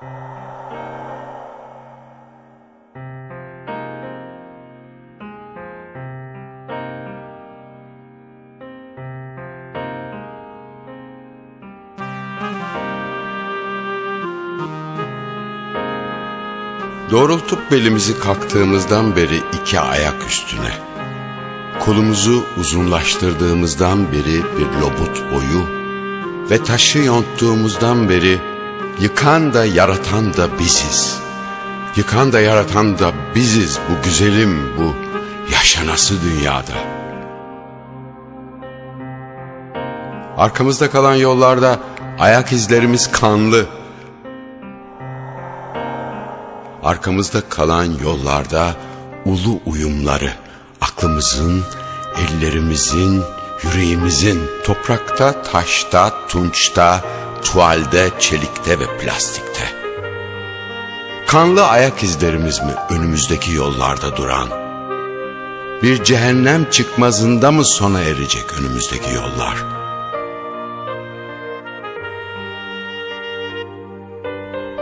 Doğrultup belimizi kalktığımızdan beri iki ayak üstüne. Kolumuzu uzunlaştırdığımızdan beri bir lobut boyu ve taşı yonttuğumuzdan beri yıkan da yaratan da biziz. Yıkan da yaratan da biziz bu güzelim bu yaşanası dünyada. Arkamızda kalan yollarda ayak izlerimiz kanlı. Arkamızda kalan yollarda ulu uyumları, aklımızın, ellerimizin, yüreğimizin, toprakta, taşta, tunçta, tuvalde, çelikte ve plastikte. Kanlı ayak izlerimiz mi önümüzdeki yollarda duran? Bir cehennem çıkmazında mı sona erecek önümüzdeki yollar?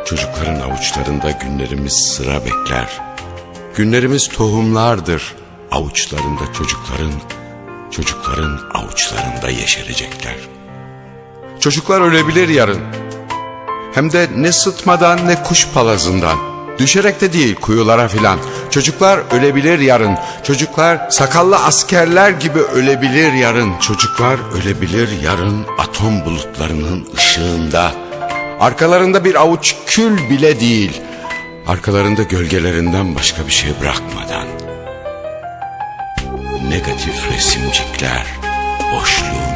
Çocukların avuçlarında günlerimiz sıra bekler. Günlerimiz tohumlardır. Avuçlarında çocukların, çocukların avuçlarında yeşerecekler. Çocuklar ölebilir yarın. Hem de ne sıtmadan ne kuş palazından. Düşerek de değil kuyulara filan. Çocuklar ölebilir yarın. Çocuklar sakallı askerler gibi ölebilir yarın. Çocuklar ölebilir yarın atom bulutlarının ışığında. Arkalarında bir avuç kül bile değil. Arkalarında gölgelerinden başka bir şey bırakmadan. Negatif resimcikler boşluğun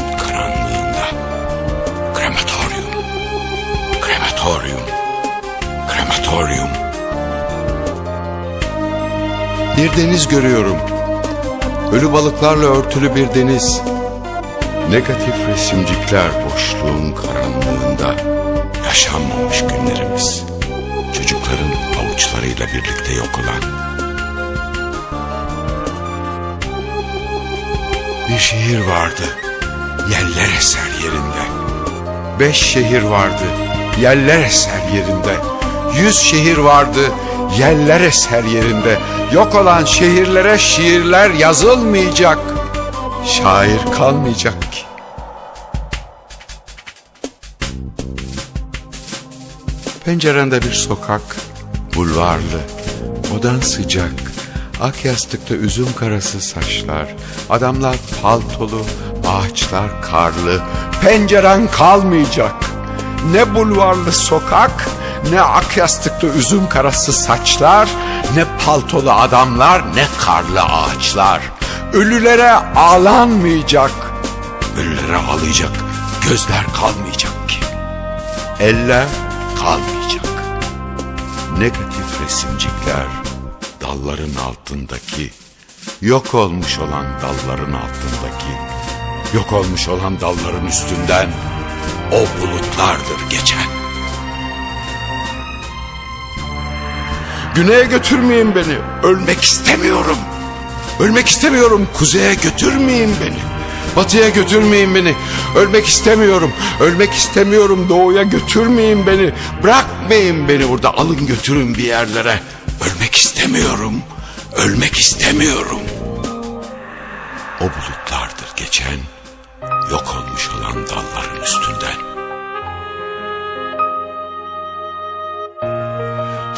krematoryum. Bir deniz görüyorum. Ölü balıklarla örtülü bir deniz. Negatif resimcikler boşluğun karanlığında. Yaşanmamış günlerimiz. Çocukların avuçlarıyla birlikte yok olan. Bir şehir vardı. Yeller eser yerinde. Beş şehir vardı. Yeller eser yerinde. Yüz şehir vardı. Yeller eser yerinde. Yok olan şehirlere şiirler yazılmayacak. Şair kalmayacak ki. Pencerende bir sokak, bulvarlı, odan sıcak, ak yastıkta üzüm karası saçlar, adamlar paltolu, ağaçlar karlı, penceren kalmayacak. Ne bulvarlı sokak, ne ak yastıkta üzüm karası saçlar, ne paltolu adamlar, ne karlı ağaçlar. Ölülere ağlanmayacak, ölülere ağlayacak gözler kalmayacak ki. Eller kalmayacak. Negatif resimcikler dalların altındaki, yok olmuş olan dalların altındaki, yok olmuş olan dalların üstünden o bulutlardır geçen. Güneye götürmeyin beni, ölmek istemiyorum. Ölmek istemiyorum, kuzeye götürmeyin beni. Batıya götürmeyin beni. Ölmek istemiyorum. Ölmek istemiyorum. Doğuya götürmeyin beni. Bırakmayın beni burada. Alın götürün bir yerlere. Ölmek istemiyorum. Ölmek istemiyorum. O bulutlardır geçen, yok olmuş olan dalların üstünden.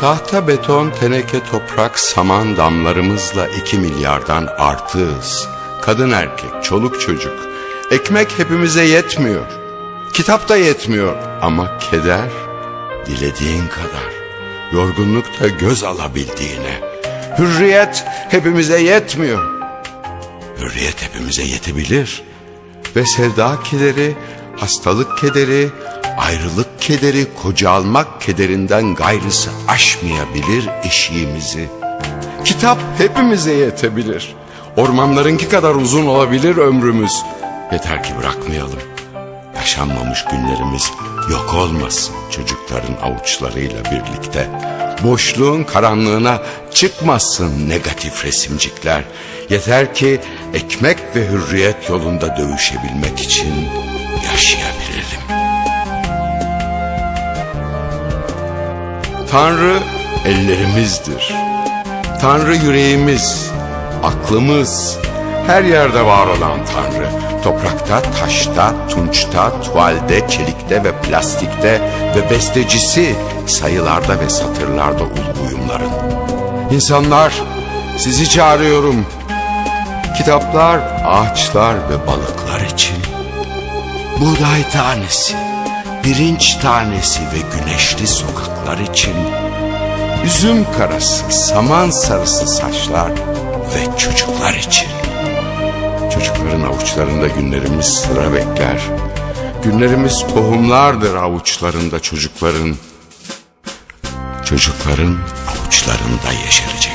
Tahta, beton, teneke, toprak, saman damlarımızla iki milyardan artığız. Kadın erkek, çoluk çocuk. Ekmek hepimize yetmiyor. Kitap da yetmiyor ama keder dilediğin kadar. Yorgunluk da göz alabildiğine. Hürriyet hepimize yetmiyor. Hürriyet hepimize yetebilir. Ve sevda kederi, hastalık kederi, ayrılık kederi, koca almak kederinden gayrısı aşmayabilir eşiğimizi. Kitap hepimize yetebilir. Ormanlarınki kadar uzun olabilir ömrümüz. Yeter ki bırakmayalım. Yaşanmamış günlerimiz yok olmasın çocukların avuçlarıyla birlikte. Boşluğun karanlığına çıkmasın negatif resimcikler. Yeter ki ekmek ve hürriyet yolunda dövüşebilmek için yaşayabilelim. Tanrı ellerimizdir. Tanrı yüreğimiz, aklımız, her yerde var olan Tanrı. Toprakta, taşta, tunçta, tuvalde, çelikte ve plastikte ve bestecisi sayılarda ve satırlarda ulu uyumların. İnsanlar sizi çağırıyorum. Kitaplar, ağaçlar ve balıklar için. Buğday tanesi, pirinç tanesi ve güneşli sokaklar için. Üzüm karası, saman sarısı saçlar ve çocuklar için. Çocukların avuçlarında günlerimiz sıra bekler. Günlerimiz tohumlardır avuçlarında çocukların. Çocukların avuçlarında yeşerecek.